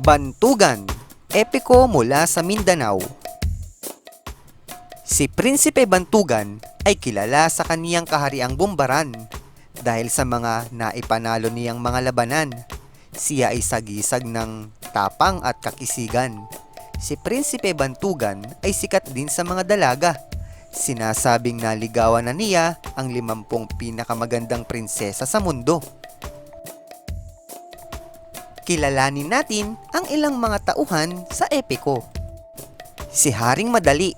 Bantugan, epiko mula sa Mindanao. Si Prinsipe Bantugan ay kilala sa kaniyang kahariang bumbaran dahil sa mga naipanalo niyang mga labanan. Siya ay sagisag ng tapang at kakisigan. Si Prinsipe Bantugan ay sikat din sa mga dalaga. Sinasabing naligawan na niya ang limampung pinakamagandang prinsesa sa mundo. Kilalanin natin ang ilang mga tauhan sa epiko. Si Haring Madali,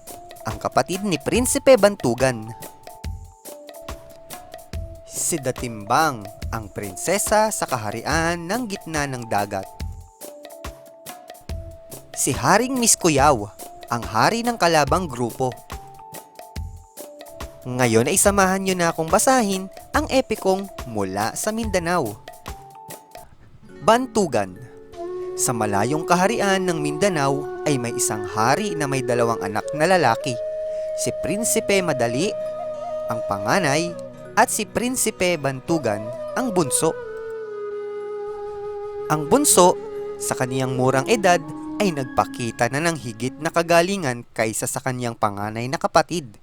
ang kapatid ni Prinsipe Bantugan. Si Datimbang, ang prinsesa sa kaharian ng gitna ng dagat. Si Haring Miskuyaw, ang hari ng kalabang grupo. Ngayon ay samahan nyo na akong basahin ang epikong mula sa Mindanao. Bantugan Sa malayong kaharian ng Mindanao ay may isang hari na may dalawang anak na lalaki. Si Prinsipe Madali, ang panganay, at si Prinsipe Bantugan, ang bunso. Ang bunso, sa kaniyang murang edad, ay nagpakita na ng higit na kagalingan kaysa sa kaniyang panganay na kapatid.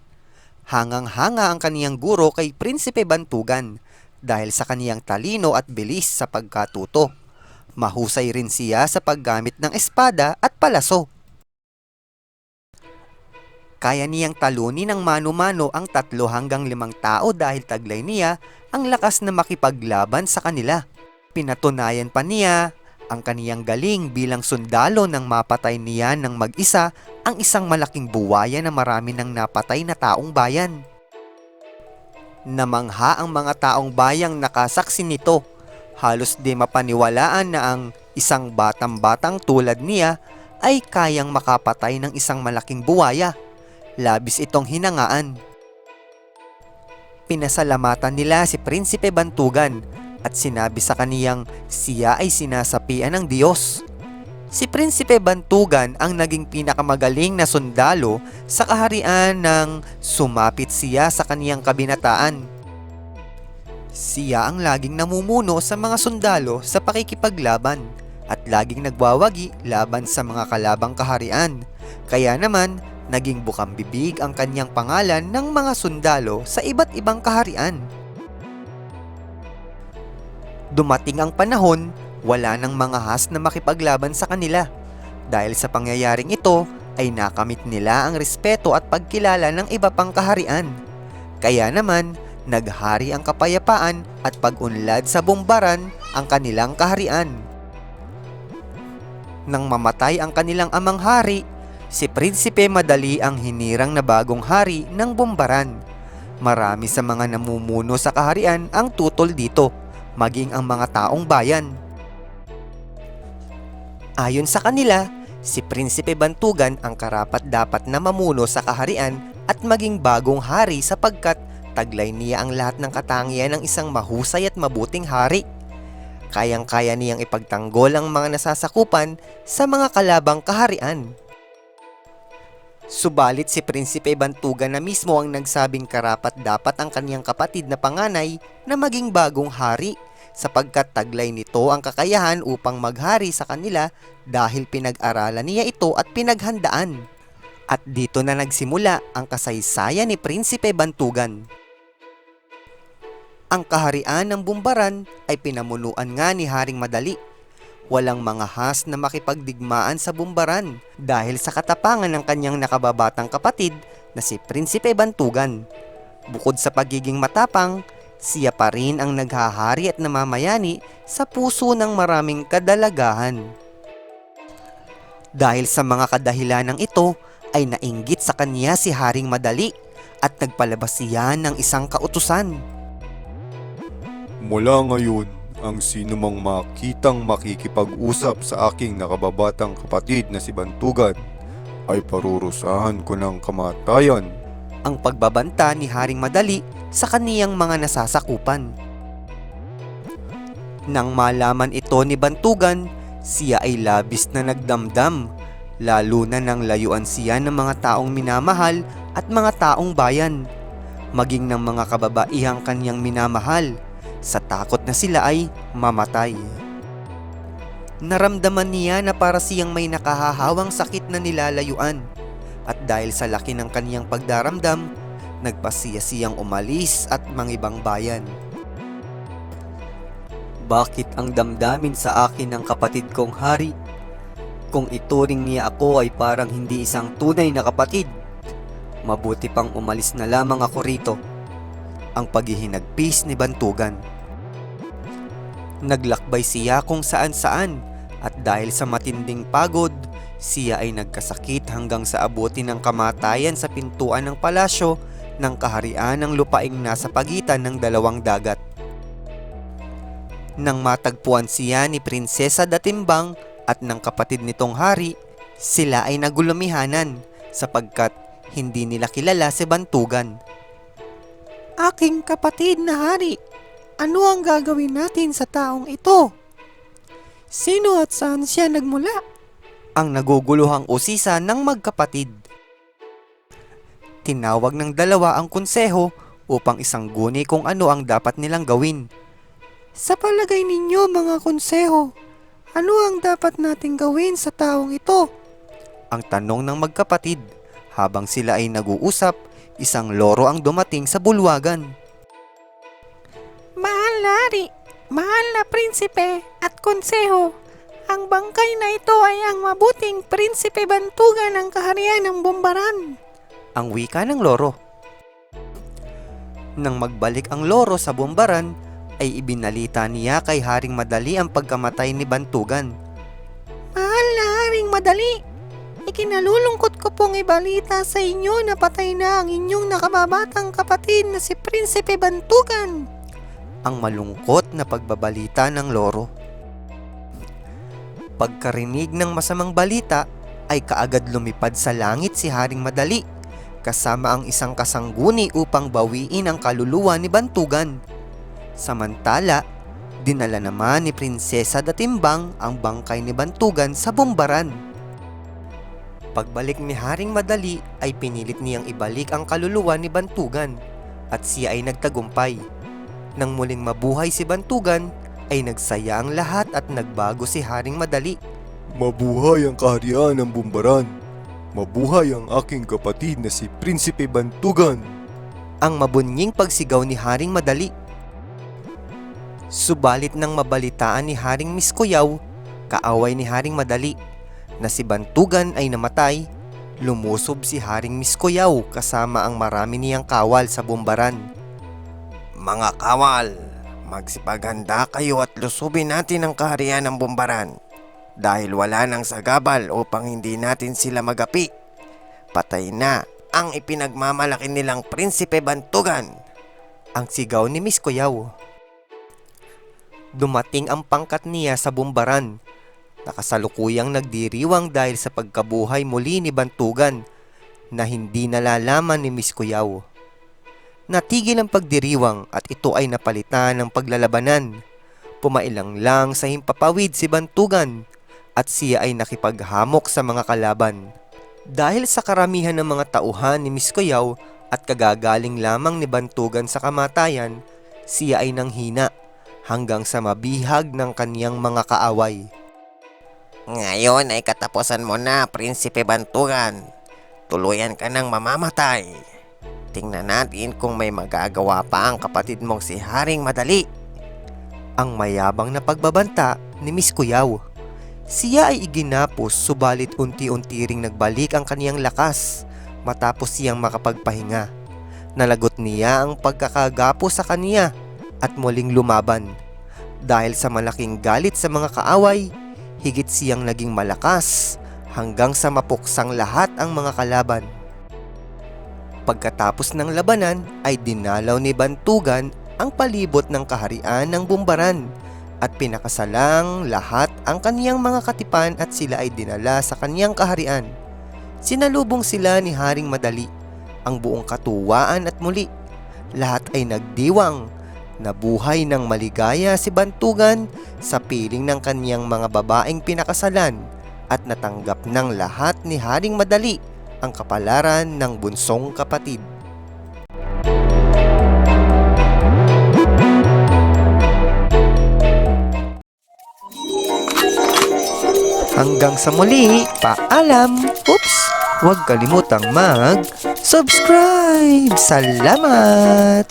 Hangang-hanga ang kaniyang guro kay Prinsipe Bantugan dahil sa kaniyang talino at bilis sa pagkatuto. Mahusay rin siya sa paggamit ng espada at palaso. Kaya niyang talunin ng mano-mano ang tatlo hanggang limang tao dahil taglay niya ang lakas na makipaglaban sa kanila. Pinatunayan pa niya ang kaniyang galing bilang sundalo nang mapatay niya ng mag-isa ang isang malaking buwaya na marami ng napatay na taong bayan. Namangha ang mga taong bayang nakasaksi nito. Halos di mapaniwalaan na ang isang batang-batang tulad niya ay kayang makapatay ng isang malaking buwaya. Labis itong hinangaan. Pinasalamatan nila si Prinsipe Bantugan at sinabi sa kaniyang siya ay sinasapian ng Diyos. Si Prinsipe Bantugan ang naging pinakamagaling na sundalo sa kaharian ng sumapit siya sa kaniyang kabinataan. Siya ang laging namumuno sa mga sundalo sa pakikipaglaban at laging nagwawagi laban sa mga kalabang kaharian. Kaya naman, naging bukang bibig ang kanyang pangalan ng mga sundalo sa iba't ibang kaharian. Dumating ang panahon, wala nang mga has na makipaglaban sa kanila. Dahil sa pangyayaring ito, ay nakamit nila ang respeto at pagkilala ng iba pang kaharian. Kaya naman, naghari ang kapayapaan at pag-unlad sa bumbaran ang kanilang kaharian. Nang mamatay ang kanilang amang hari, si Prinsipe Madali ang hinirang na bagong hari ng bumbaran. Marami sa mga namumuno sa kaharian ang tutol dito maging ang mga taong bayan. Ayon sa kanila, si Prinsipe Bantugan ang karapat dapat na mamuno sa kaharian at maging bagong hari sapagkat taglay niya ang lahat ng katangian ng isang mahusay at mabuting hari. Kayang-kaya niyang ipagtanggol ang mga nasasakupan sa mga kalabang kaharian. Subalit si Prinsipe Bantugan na mismo ang nagsabing karapat dapat ang kaniyang kapatid na panganay na maging bagong hari sapagkat taglay nito ang kakayahan upang maghari sa kanila dahil pinag-aralan niya ito at pinaghandaan. At dito na nagsimula ang kasaysayan ni Prinsipe Bantugan. Ang kaharian ng Bumbaran ay pinamunuan nga ni Haring Madali. Walang mga has na makipagdigmaan sa Bumbaran dahil sa katapangan ng kanyang nakababatang kapatid na si Prinsipe Bantugan. Bukod sa pagiging matapang, siya pa rin ang naghahari at namamayani sa puso ng maraming kadalagahan. Dahil sa mga kadahilanang ito ay nainggit sa kanya si Haring Madali at nagpalabas siya ng isang kautusan. Mula ngayon, ang sino mang makitang makikipag-usap sa aking nakababatang kapatid na si Bantugan ay parurusahan ko ng kamatayan. Ang pagbabanta ni Haring Madali sa kaniyang mga nasasakupan. Nang malaman ito ni Bantugan, siya ay labis na nagdamdam, lalo na nang layuan siya ng mga taong minamahal at mga taong bayan, maging ng mga kababaihang kanyang minamahal, sa takot na sila ay mamatay. Naramdaman niya na para siyang may nakahahawang sakit na nilalayuan. At dahil sa laki ng kaniyang pagdaramdam, nagpasiya siyang umalis at mangibang bayan. Bakit ang damdamin sa akin ng kapatid kong hari? Kung ituring niya ako ay parang hindi isang tunay na kapatid. Mabuti pang umalis na lamang ako rito. Ang paghihinagpis ni Bantugan. Naglakbay siya kung saan saan at dahil sa matinding pagod, siya ay nagkasakit hanggang sa abuti ng kamatayan sa pintuan ng palasyo ng kaharian ng lupaing nasa pagitan ng dalawang dagat. Nang matagpuan siya ni Prinsesa Datimbang at ng kapatid nitong hari, sila ay nagulumihanan sapagkat hindi nila kilala si Bantugan. Aking kapatid na hari, ano ang gagawin natin sa taong ito? Sino at saan siya nagmula? Ang naguguluhang usisa ng magkapatid. Tinawag ng dalawa ang konseho upang isang guni kung ano ang dapat nilang gawin. Sa palagay ninyo mga konseho, ano ang dapat nating gawin sa taong ito? Ang tanong ng magkapatid habang sila ay nag-uusap, isang loro ang dumating sa bulwagan. Mahal na hari, mahal na prinsipe at konseho, ang bangkay na ito ay ang mabuting prinsipe bantugan ng kaharian ng Bombaran. Ang wika ng loro. Nang magbalik ang loro sa Bombaran, ay ibinalita niya kay Haring Madali ang pagkamatay ni Bantugan. Mahal na Haring Madali, ikinalulungkot ko pong ibalita sa inyo na patay na ang inyong nakababatang kapatid na si Prinsipe Bantugan. Ang malungkot na pagbabalita ng loro. Pagkarinig ng masamang balita, ay kaagad lumipad sa langit si Haring Madali kasama ang isang kasangguni upang bawiin ang kaluluwa ni Bantugan. Samantala, dinala naman ni Prinsesa Datimbang ang bangkay ni Bantugan sa bombaran. Pagbalik ni Haring Madali ay pinilit niyang ibalik ang kaluluwa ni Bantugan at siya ay nagtagumpay. Nang muling mabuhay si Bantugan, ay nagsaya ang lahat at nagbago si Haring Madali. Mabuhay ang kaharian ng Bumbaran. Mabuhay ang aking kapatid na si Prinsipe Bantugan. Ang mabunying pagsigaw ni Haring Madali. Subalit nang mabalitaan ni Haring Miskoyaw, kaaway ni Haring Madali, na si Bantugan ay namatay, lumusob si Haring Miskoyaw kasama ang marami niyang kawal sa bumbaran. Mga kawal, magsipaganda kayo at lusubin natin ang kaharian ng Bumbaran. Dahil wala nang sagabal upang hindi natin sila magapi. Patay na ang ipinagmamalaki nilang Prinsipe Bantugan. Ang sigaw ni Miskoyaw. Dumating ang pangkat niya sa bumbaran. Nakasalukuyang nagdiriwang dahil sa pagkabuhay muli ni Bantugan na hindi nalalaman ni Miskoyaw. Natigil ang pagdiriwang at ito ay napalitan ng paglalabanan. Pumailang lang sa himpapawid si Bantugan at siya ay nakipaghamok sa mga kalaban. Dahil sa karamihan ng mga tauhan ni Miskoyaw at kagagaling lamang ni Bantugan sa kamatayan, siya ay nanghina hanggang sa mabihag ng kaniyang mga kaaway. Ngayon ay katapusan mo na, Prinsipe Bantugan. Tuluyan ka ng mamamatay. Tingnan natin kung may magagawa pa ang kapatid mong si Haring Madali. Ang mayabang na pagbabanta ni Miss Kuyaw. Siya ay iginapos subalit unti-unti ring nagbalik ang kaniyang lakas matapos siyang makapagpahinga. Nalagot niya ang pagkakagapo sa kaniya at muling lumaban. Dahil sa malaking galit sa mga kaaway, higit siyang naging malakas hanggang sa mapuksang lahat ang mga kalaban. Pagkatapos ng labanan ay dinalaw ni Bantugan ang palibot ng kaharian ng Bumbaran at pinakasalang lahat ang kaniyang mga katipan at sila ay dinala sa kaniyang kaharian. Sinalubong sila ni Haring Madali, ang buong katuwaan at muli. Lahat ay nagdiwang. Nabuhay ng maligaya si Bantugan sa piling ng kaniyang mga babaeng pinakasalan at natanggap ng lahat ni Haring Madali ang kapalaran ng bunsong kapatid. Hanggang sa muli, paalam! Oops! Huwag kalimutang mag-subscribe! Salamat!